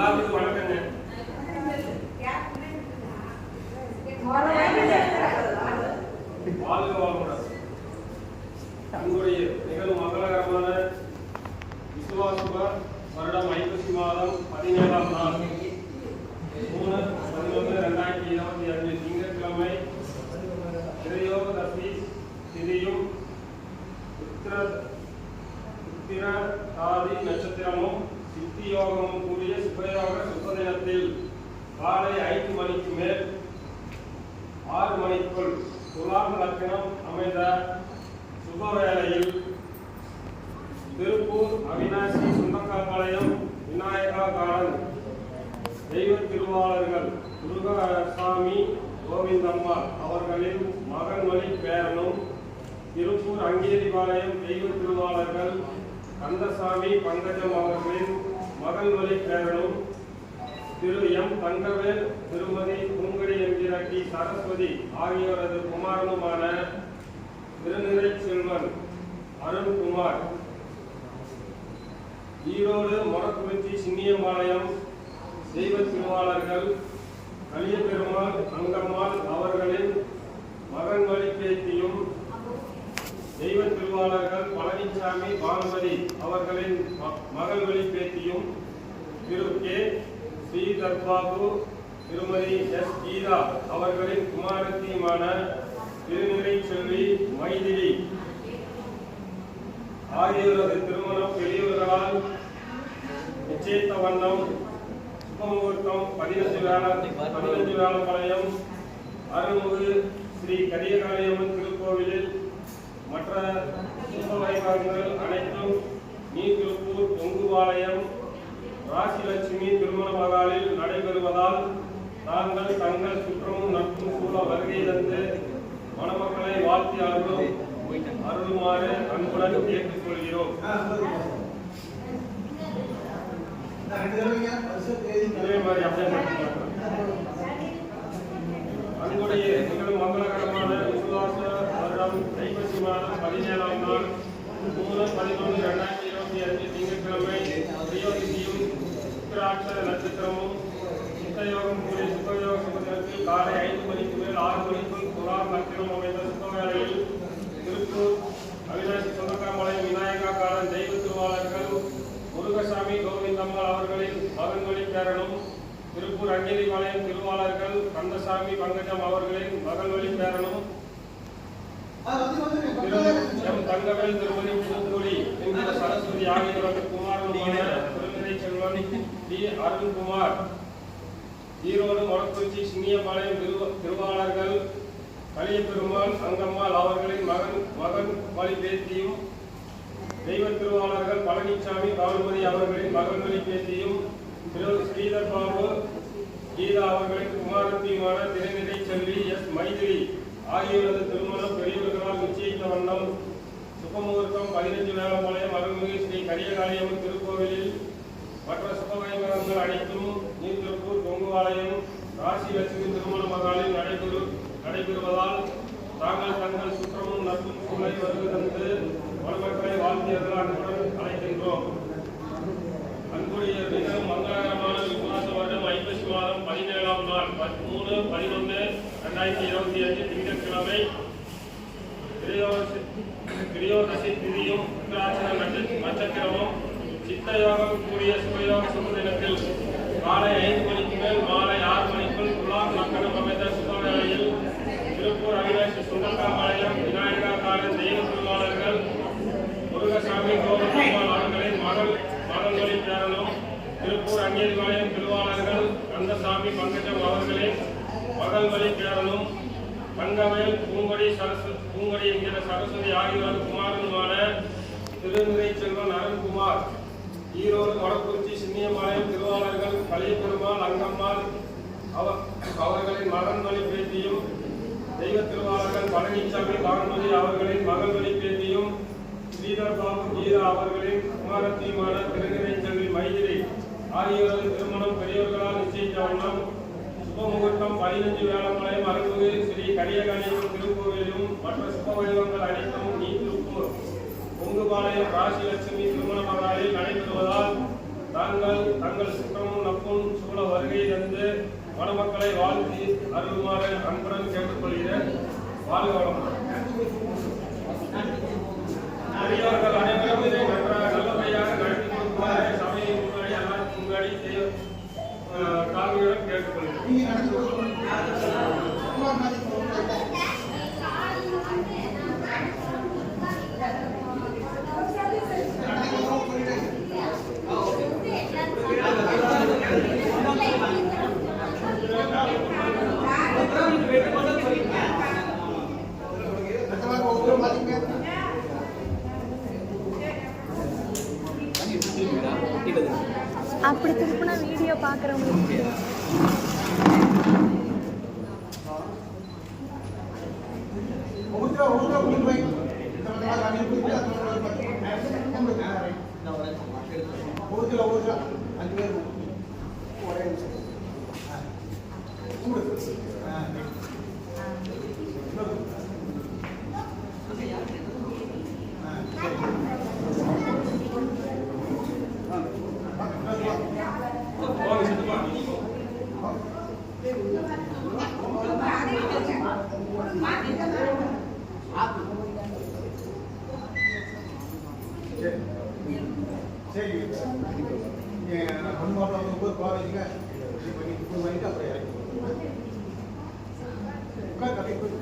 எல்லாத்துக்கும் வணக்கங்க. வாழ்க வாழ்முடன். அன்புடைய மிகவும் மங்களகரமான விசுவாசுப வருடம் ஐப்பசி மாதம் பதினேழாம் நாள் மூணு பதினொன்று ரெண்டாயிரத்தி இருபத்தி அஞ்சு திங்கட்கிழமை திரையோக திதியும் உத்திர உத்திர தாதி நட்சத்திரமும் சித்தி யோகமும் கூடிய சுபயோக சுபதினத்தில் காலை ஐந்து மணிக்கு மேல் ஆறு மணிக்குள் துலாம் லக்கணம் அமைந்த சுப வேளையில் திருப்பூர் அவினாசி சுண்டக்காபாளையம் விநாயகா காலன் தெய்வ திருவாளர்கள் முருகசாமி கோவிந்தம்மா அவர்களின் மகன் வழி பேரனும் திருப்பூர் அங்கேரிபாளையம் தெய்வ திருவாளர்கள் கந்தசாமி பங்கஜம் அவர்களின் மகள் வழி பேரனும் திரு எம் தங்கவேல் திருமதி பூங்கடி என்கிற டி சரஸ்வதி ஆகியோரது குமாரனுமான திருநிறை செல்வன் அருண்குமார். ஈரோடு மொரக்குறிச்சி சின்னியம்பாளையம் தெய்வ திருவாளர்கள் கலியபெருமாள் அங்கம்மாள் அவர்களின் மகன் வழி பேத்தியும் தெய்வ திருவாளர்கள் பழனிசாமி பானுமதி அவர்களின் ம- மகள் வழி பேத்தியும் திரு கே. ஸ்ரீதர் திருமதி எஸ். கீதா அவர்களின் குமாரத்தியுமான திருநிறை செல்வி மைதிலி. ஆகியோரது திருமணம் பெரியவர்களால் நிச்சயித்த வண்ணம் சுபமுகூர்த்தம் பதினஞ்சு வேள பதினஞ்சு வேளப்பாளையம் அருள்மிகு ஸ்ரீ கரியகாளியம்மன் திருக்கோவிலில் மற்ற சுப அனைத்தும் நீர்திருப்பூர் பொங்குபாளையம் ராசிலட்சுமி திருமண மகாலில் நடைபெறுவதால் தாங்கள் தங்கள் சுற்றமும் நட்பும் சூழ வருகை தந்து மணமக்களை வாழ்த்தி அருளும் அருளுமாறு அன்புடன் கேட்டுக்கொள்கிறோம் இதே மாதிரி அப்படியே மட்டும் அன்புடைய நிகழும் மங்களகரமான விசுவாச வருடம் ஐப்பசி மாதம் பதினேழாம் நாள் மூணு பதினொன்று இரண்டாயிரத்தி இருபத்தி அஞ்சு திங்கட்கிழமை திரியோதிசியும் உத்திராட்சர நட்சத்திரமும் சித்தயோகம் கூடிய சுத்தயோக சுபதினத்தில் காலை ஐந்து மணிக்கு மேல் ஆறு மணிக்குள் துலாம் நட்சத்திரம் அமைந்த சுத்தவேளையில் திருப்பூர் அவிநாசி சுந்தரமலை விநாயகா காலன் தெய்வ திருவாளர்கள் முருகசாமி கோவிந்தம்மாள் அவர்களின் மகன் பேரனும் திருப்பூர் அஞ்சலி மலையின் திருவாளர்கள் கந்தசாமி பங்கஜம் அவர்களின் மகள் பேரனும் தங்கவேல் என்கிற சரஸ்வதி ஆகியோரது குமாரனுமான செல்வன் டி. அருண்குமார். ஈரோடு மொடக்குறிச்சி சின்னியபாளையம் திருவாளர்கள் அங்கம்மாள் அவர்களின் மகன் மகன் வழி பேத்தியும் தெய்வ திருவாளர்கள் பழனிசாமி அவர்களின் மகன் வழி பேத்தியும் ஸ்ரீதர் பாபு கீதா அவர்களின் குமாரத்தியுமான திருநிலை செல்வி எஸ். மைதிலி ஆகியோரது திருமணம் நிச்சயித்த வண்ணம் சுபமுகூர்த்தம் பதினஞ்சு வேளப்பாளையம் அருள்மிகு ஸ்ரீ கரியகாளியம்மன் திருக்கோவிலில் மற்ற சுப அனைத்தும் நீர்திருப்பூர் பொங்குவாளையம் ராசி லட்சுமி திருமண மகாலில் நடைபெறு நடைபெறுவதால் தாங்கள் தங்கள் சுற்றமும் நட்பும் சூழலை வருகை தந்து மணமக்களை வாழ்த்தியர்கள் அன்புடன் அழைக்கின்றோம். அன்புடைய மிக மங்களகரமான விசுவாச வருடம் ஐப்பசி மாதம் பதினேழாம் நாள் மூணு பதினொன்று ரெண்டாயிரத்தி இருபத்தி அஞ்சு திங்கட்கிழமை. திரியோதசி திரியோதசி திதியும் உத்திராட்சர நட்ச- நட்சத்திரமும் சித்தயோகம் கூடிய சுபயோக சுபதினத்தில் காலை ஐந்து மணிக்கு மேல் மாலை ஆறு மணிக்குள் குலாம் மக்களும் அமைந்த சுபவேளையில் திருப்பூர் அவினாசி சுண்டக்காபாளையம் விநாயகா காலன் தெய்வ திருவாளர்கள் முருகசாமி கோவிந்தம்மாள் அவர்களின் மகள் மகன்களி பேரனும் திருப்பூர் அங்கேரிபாளையம் திருவாளர்கள் கந்தசாமி பங்கஜம் அவர்களின் மகள் வழி பேரனும் தங்கவேல் பூங்கொடி சரஸ்வதி பூங்கொடி என்கிற சரஸ்வதி ஆகியோர் குமாரனுமான திருநிறை செல்வன் அருண்குமார் ஈரோடு வடக்குறிச்சி சின்னியம்பாளையம் திருவாளர்கள் கலியபெருமாள் அங்கம்மாள் அவ- அவர்களின் மகன் வழி பேத்தியும் தெய்வ திருவாளர்கள் பழனிசாமி பரமதி அவர்களின் மகள் வழி பேத்தியும் ஸ்ரீதர் பாபு கீதா அவர்களின் குமாரத்தியுமான திருநிறை செல்வி மைதிரி ஆகியோரது திருமணம் பெரியவர்களால் நிச்சயித்த வண்ணம் சுபமுகூர்த்தம் பதினஞ்சு வேளமலையும் அருள்மிகு ஸ்ரீ திருக்கோவிலும் மற்ற சுப வைபவங்கள் அனைத்தும் நீ பொங்குபாளையம் ராசி லட்சுமி திருமண மகாலில் நடைபெறுவதால் தாங்கள் தங்கள் சுற்றமும் தந்து மணமக்களை வாழ்த்தி அருள்மாறு அன்புடன் கேட்டுக்கொள்கிறேன். வாழ்க வளமுடன். பெரியவர்கள் அனைவரும் இதை நன்றாக நல்லபடியாக நடத்தி கொடுக்குமாறு சபையின் முன்னாடி எல்லாருக்கும் முன்னாடி தாழ்மையுடன் கேட்டுக்கொள்கிறேன் அப்படி திருப்பினா வீடியோ பார்க்குறவங்களுக்கு அஞ்சு பேர் சரி அன்பாட்டில் வரும்போது காலேஜில் இது பண்ணி இது பண்ணிட்டு அப்புறம் இறக்கி உட்கார் கட்டி போய்